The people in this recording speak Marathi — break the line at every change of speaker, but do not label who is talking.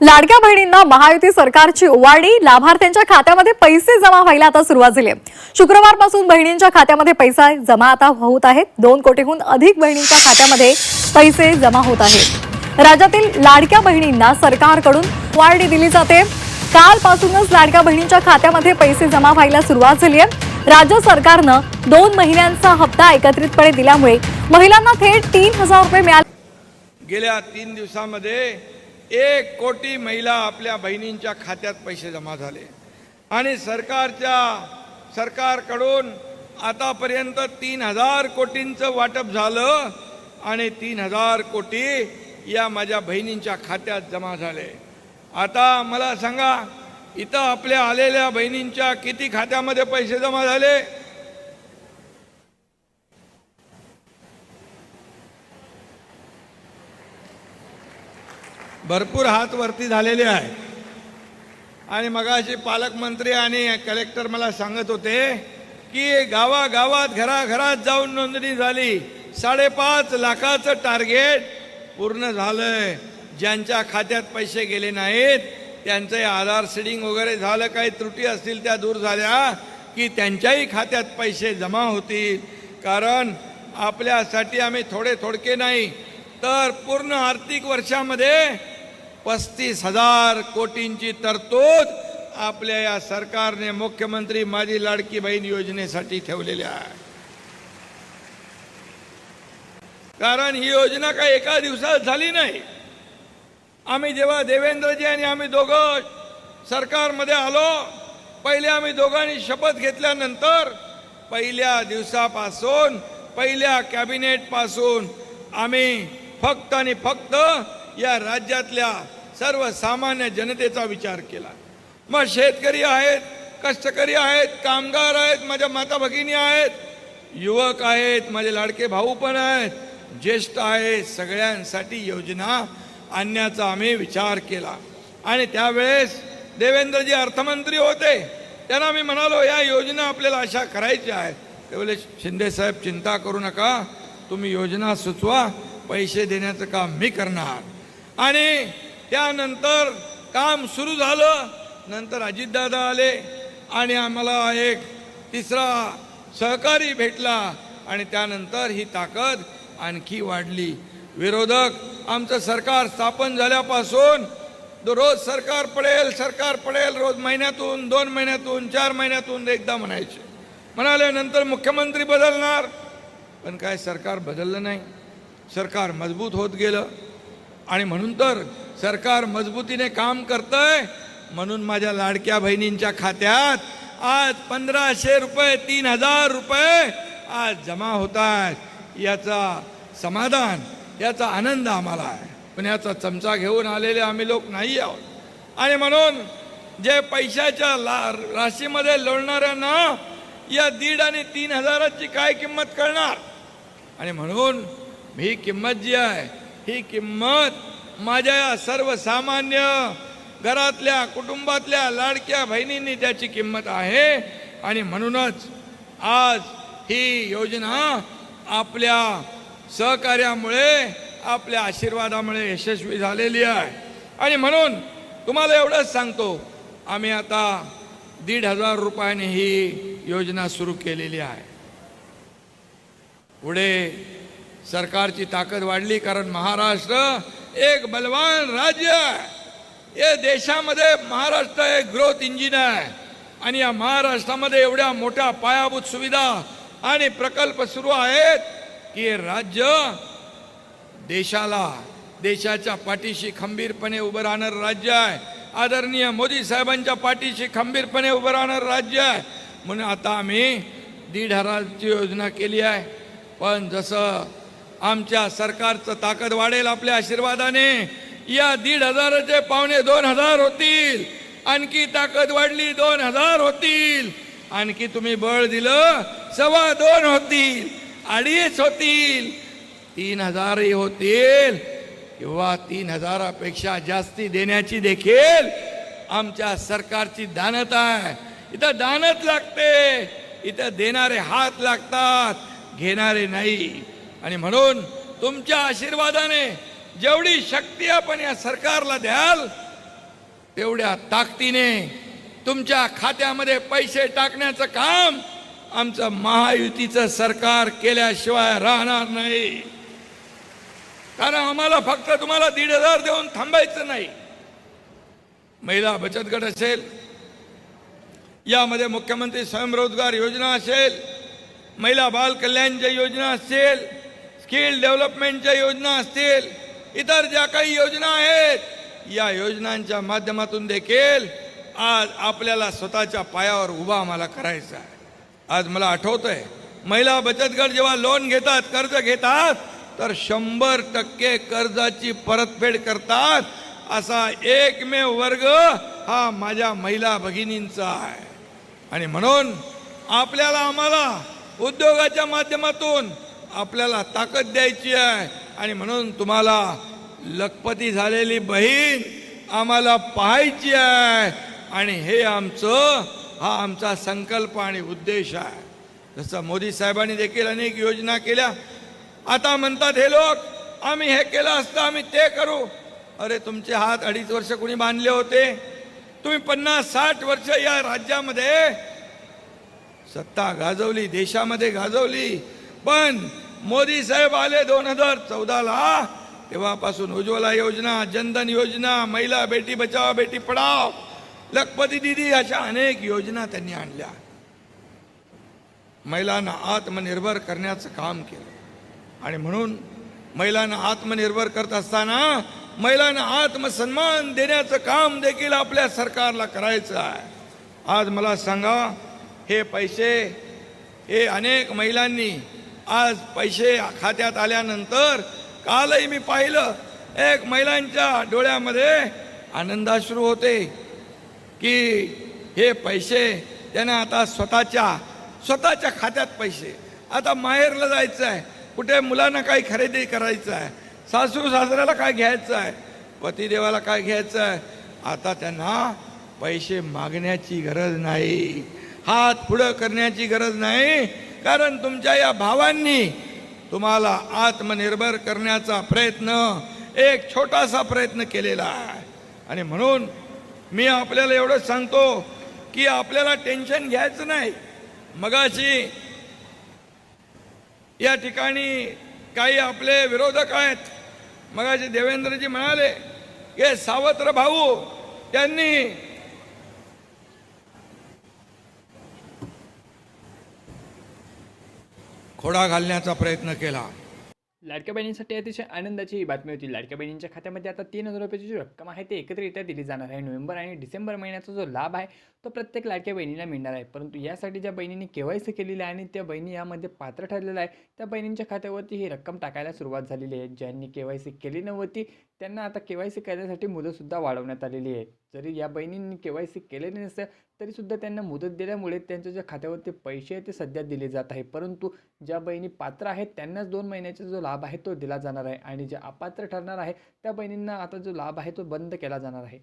लाडक्या बहिणींना महायुती सरकारची ओवाळणी लाभार्थ्यांच्या खात्यामध्ये पैसे जमा व्हायला आता सुरुवात झाली शुक्रवारपासून बहिणींच्या खात्यामध्ये पैसा जमा आता होत आहेत. दोन कोटीहून अधिक बहिणींच्या खात्यामध्ये पैसे जमा होत आहेत. राज्यातील लाडक्या बहिणींना सरकारकडून ओवाळणी दिली जाते. कालपासूनच लाडक्या बहिणींच्या खात्यामध्ये पैसे जमा व्हायला सुरुवात झाली आहे. राज्य सरकारनं दोन महिन्यांचा हप्ता एकत्रितपणे दिल्यामुळे महिलांना थेट तीन हजार रुपये मिळाले.
गेल्या तीन दिवसामध्ये एक कोटी महिला आपल्या बहिणींच्या खात्यात पैसे जमा झाले. आणि सरकारच्या सरकारकडून आतापर्यंत तीन हजार कोटींचं वाटप झालं आणि तीन हजार कोटी या माझ्या बहिणींच्या खात्यात जमा झाले. आता मला सांगा इथं आपल्या आलेल्या बहिणींच्या किती खात्यामध्ये पैसे जमा झाले? भरपूर हात वरती झालेले आहे. आणि मगाशी पालकमंत्री आणि कलेक्टर मला सांगत होते की गावागावात घराघरात जाऊन नोंदणी झाली. साडेपाच लाखाचं टार्गेट पूर्ण झालंय. ज्यांच्या खात्यात पैसे गेले नाहीत त्यांचे आधार सीडिंग वगैरे झालं काही त्रुटी असतील त्या दूर झाल्या की त्यांच्याही खात्यात पैसे जमा होतील. कारण आपल्यासाठी आम्ही थोडे थोडके नाही तर पूर्ण आर्थिक वर्षामध्ये पस्तीस हजार कोटींची तरतूद आपल्या या सरकारने मुख्यमंत्री माझी लाडकी बहीण योजनेसाठी ठेवलेल्या आहे. कारण ही योजना काही एका दिवसात झाली नाही. आम्ही जेव्हा देवेंद्रजी आणि आम्ही दोघं सरकारमध्ये आलो पहिले आम्ही दोघांनी शपथ घेतल्यानंतर पहिल्या दिवसापासून पहिल्या कॅबिनेटपासून आम्ही फक्त आणि फक्त या राज्यातल्या सर्वसामान्य जनतेचा विचार केला. मग शेतकरी आहेत कष्टकरी आहेत कामगार आहेत माझ्या माता भगिनी आहेत युवक आहेत माझे लाडके भाऊ पण आहेत ज्येष्ठ आहेत सगळ्यांसाठी योजना आणण्याचा आम्ही विचार केला. आणि त्यावेळेस देवेंद्रजी अर्थमंत्री होते. त्यांना मी म्हणालो या योजना आपल्याला अशा करायच्या आहेत. ते बोले शिंदे साहेब चिंता करू नका. तुम्ही योजना सुचवा पैसे देण्याचं काम मी करणार. आणि त्यानंतर काम सुरू झालं. नंतर अजितदादा आले आणि आम्हाला एक तिसरा सहकारी भेटला आणि त्यानंतर ही ताकद आणखी वाढली. विरोधक आमचं सरकार स्थापन झाल्यापासून रोज सरकार पडेल सरकार पडेल रोज महिन्यातून दोन महिन्यातून चार महिन्यातून एकदा म्हणायचे. म्हणाले नंतर मुख्यमंत्री बदलणार. पण काय सरकार बदललं नाही. सरकार मजबूत होत गेलं. आणि म्हणून तर सरकार मजबूतीने काम करतंय. म्हणून माझ्या लाडक्या बहिणींच्या खात्यात आज पंधराशे रुपये तीन हजार रुपये आज जमा होत आहेत. याचा समाधान याचा आनंद आम्हाला आहे. पण याचा चमचा घेऊन आलेले आम्ही लोक नाही आहोत. आणि म्हणून जे पैशाच्या ला राशीमध्ये लोळणाऱ्यांना या दीड आणि तीन हजाराची काय किंमत कळणार आणि म्हणून ही किंमत जी आहे ही किंमत माझ्या सर्वसामान्य घरातल्या कुटुंबातल्या लाडक्या बहिणींनी त्याची किंमत आहे. आणि म्हणूनच आज ही योजना आपल्या सहकार्यामुळे आपल्या आशीर्वादामुळे यशस्वी झालेली आहे. आणि म्हणून तुम्हाला एवढंच सांगतो आम्ही आता दीड हजार रुपयाने ही योजना सुरू केलेली आहे. पुढे सरकारची ताकद वाढली कारण महाराष्ट्र एक बलवान राज्य आहे. या देशामध्ये महाराष्ट्र एक ग्रोथ इंजिन आहे. आणि या महाराष्ट्रामध्ये एवढ्या मोठ्या पायाभूत सुविधा आणि प्रकल्प सुरू आहेत की हे राज्य देशाला देशाच्या पाठीशी खंबीरपणे उभं राहणारं राज्य आहे. आदरणीय मोदी साहेबांच्या पाठीशी खंबीरपणे उभं राहणारं राज्य आहे. म्हणून आता आम्ही दीड हजारची योजना केली आहे. पण जसं आमच्या सरकारचं ताकद वाढेल आपल्या आशीर्वादाने. या दीड हजाराचे पावणे दोन हजार होतील. आणखी ताकद वाढली दोन हजार होतील. आणखी तुम्ही बळ दिलं सव्वा दोन होतील अडीच होतील तीन हजारही होतील. किंवा तीन हजारापेक्षा जास्ती देण्याची देखील आमच्या सरकारची दानत आहे. इथं दानत लागते. इथं देणारे हात लागतात घेणारे नाही. आणि म्हणून तुमच्या आशीर्वादाने जेवढी शक्ती आपण या सरकारला द्याल तेवढ्या ताकदीने तुमच्या खात्यामध्ये पैसे टाकण्याचं काम आमचं महायुतीचं सरकार केल्याशिवाय राहणार नाही. कारण आम्हाला फक्त तुम्हाला दीड हजार देऊन थांबायचं नाही. महिला बचत गट असेल यामध्ये मुख्यमंत्री स्वयंरोजगार योजना असेल महिला बाल जय योजना असेल स्किल डेव्हलपमेंटच्या योजना असतील इतर ज्या काही योजना आहेत या योजनांच्या माध्यमातून देखील आज आपल्याला स्वतःच्या पायावर उभा आम्हाला करायचा आहे. आज मला आठवतंय महिला बचत गट जेव्हा लोन घेतात कर्ज घेतात तर शंभर टक्के कर्जाची परतफेड करतात. असा एकमेव वर्ग हा माझ्या महिला भगिनींचा आहे. आणि म्हणून आपल्याला आम्हाला उद्योगाच्या माध्यमातून आपल्याला ताकद द्यायची आहे. आणि म्हणून तुम्हाला लखपती झालेली बहीण आम्हाला पाहायची आहे. आणि हे आमचं हा आमचा संकल्प आणि उद्देश आहे. जसं मोदी साहेबांनी देखील अनेक योजना केल्या. आता म्हणतात हे लोक आम्ही हे केलं असतं आम्ही ते करू. अरे तुमचे हात अडीच वर्ष कुणी बांधले होते? तुम्ही पन्नास साठ वर्ष या राज्यामध्ये सत्ता गाजवली देशामध्ये गाजवली. पण मोदी साहेब आले दोन हजार चौदाला. तेव्हापासून उज्ज्वला योजना जनधन योजना महिला बेटी बचाव बेटी पढाव लखपती दिदी अशा अनेक योजना त्यांनी आणल्या. महिलांना आत्मनिर्भर करण्याचं काम केलं. आणि म्हणून महिलांना आत्मनिर्भर करत असताना महिलांना आत्मसन्मान देण्याचं काम देखील आपल्या सरकारला करायचं आहे. आज मला सांगा हे पैसे हे अनेक महिलांनी आज पैसे खात्यात आल्यानंतर कालही मी पाहिलं एक महिलांच्या डोळ्यामध्ये आनंदाश्रू होते की हे पैसे त्यांना आता स्वतःच्या स्वतःच्या खात्यात पैसे. आता माहेरला जायचं आहे. कुठे मुलांना काही खरेदी करायचं आहे. सासू सासऱ्याला काय घ्यायचं आहे? पतिदेवाला काय घ्यायचं आहे? आता त्यांना पैसे मागण्याची गरज नाही. हात पुढं करण्याची गरज नाही. कारण तुमच्या या भावांनी तुम्हाला आत्मनिर्भर करण्याचा प्रयत्न एक छोटासा प्रयत्न केलेला आहे. आणि म्हणून मी आपल्याला एवढं सांगतो की आपल्याला टेन्शन घ्यायचं नाही. मगाशी या ठिकाणी काही आपले विरोधक आहेत. मगाशी देवेंद्रजी म्हणाले की सावत्र भाऊ त्यांनी खोडा घालण्याचा प्रयत्न केला.
लाडक्या बहिणींसाठी अतिशय आनंदाची ही बातमी होती. लाडक्या बहिणींच्या खात्यामध्ये आता तीन हजार रुपयाची जी रक्कम आहे ती एकत्रित्या दिली जाणार आहे. नोव्हेंबर आणि डिसेंबर महिन्याचा जो लाभ आहे तो प्रत्येक लाडक्या बहिणीला मिळणार आहे. परंतु यासाठी ज्या बहिणींनी के वाय सी केलेली आहे आणि त्या बहिणी यामध्ये पात्र ठरलेल्या आहे त्या बहिणींच्या खात्यावरती ही रक्कम टाकायला सुरुवात झालेली आहे. ज्यांनी के वाय सी केली नव्हती त्यांना आता के वाय सी करण्यासाठी मुदतसुद्धा वाढवण्यात आलेली आहे. जरी या बहिणींनी के वाय सी केलेली नसेल तरीसुद्धा त्यांना मुदत दिल्यामुळे त्यांच्या ज्या खात्यावरती पैसे आहे ते सध्या दिले जात आहे. परंतु ज्या बहिणी पात्र आहेत त्यांनाच दोन महिन्याचा जो लाभ आहे तो दिला जाणार आहे. आणि जे अपात्र ठरणार आहे त्या बहिणींना आता जो लाभ आहे तो बंद केला जाणार आहे.